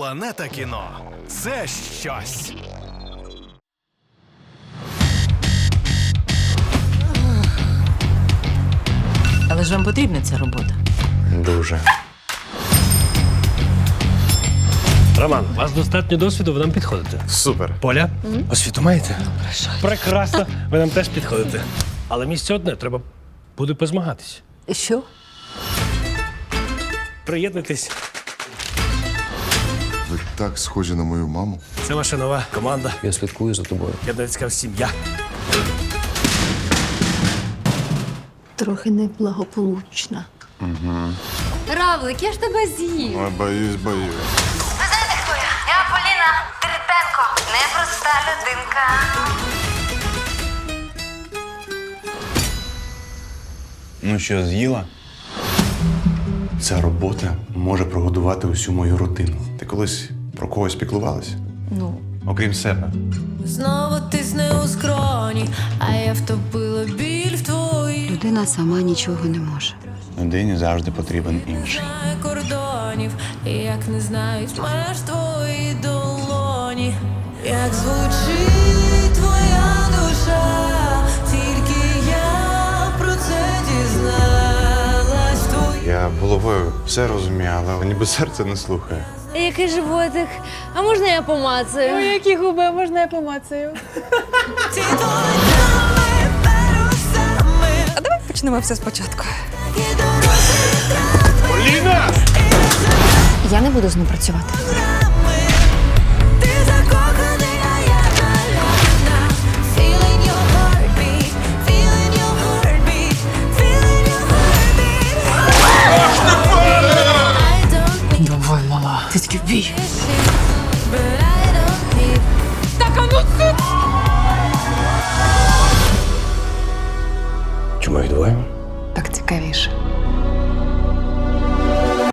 Планета кіно це щось. Але ж вам потрібна ця робота. Дуже. Роман, у вас достатньо досвіду, ви нам підходите. Супер. Поля, освіту маєте? Прекрасно, ви нам теж підходите. Але місце одне, треба буде позмагатись. Що? Приєднуйтесь. Ви так схожі на мою маму. Це ваша нова команда. Я слідкую за тобою. Єднацька сім'я. Трохи неблагополучна. Равлик, я ж тебе з'їв. Ой, боюсь, боюсь. Ви знаєте, хто я? Я Поліна Терпенко. Непроста людинка. Ну що, з'їла? Ця робота може прогодувати усю мою родину. Ти колись про когось піклувалась? Ну, Окрім себе. Знову тисне у скроні, а я втопила біль в твоїй людина сама нічого не може. Людині завжди потрібен інший. Знає кордонів, як не знають меж твої долоні, як звучить все розумію, але ніби серце не слухає. Який животик? А можна я помацаю? Ой, які губи, а можна я помацаю? А давай Почнемо все спочатку. Поліна! Я не буду з ним працювати. But I don't need Чому їх двоє? Так цікавіше.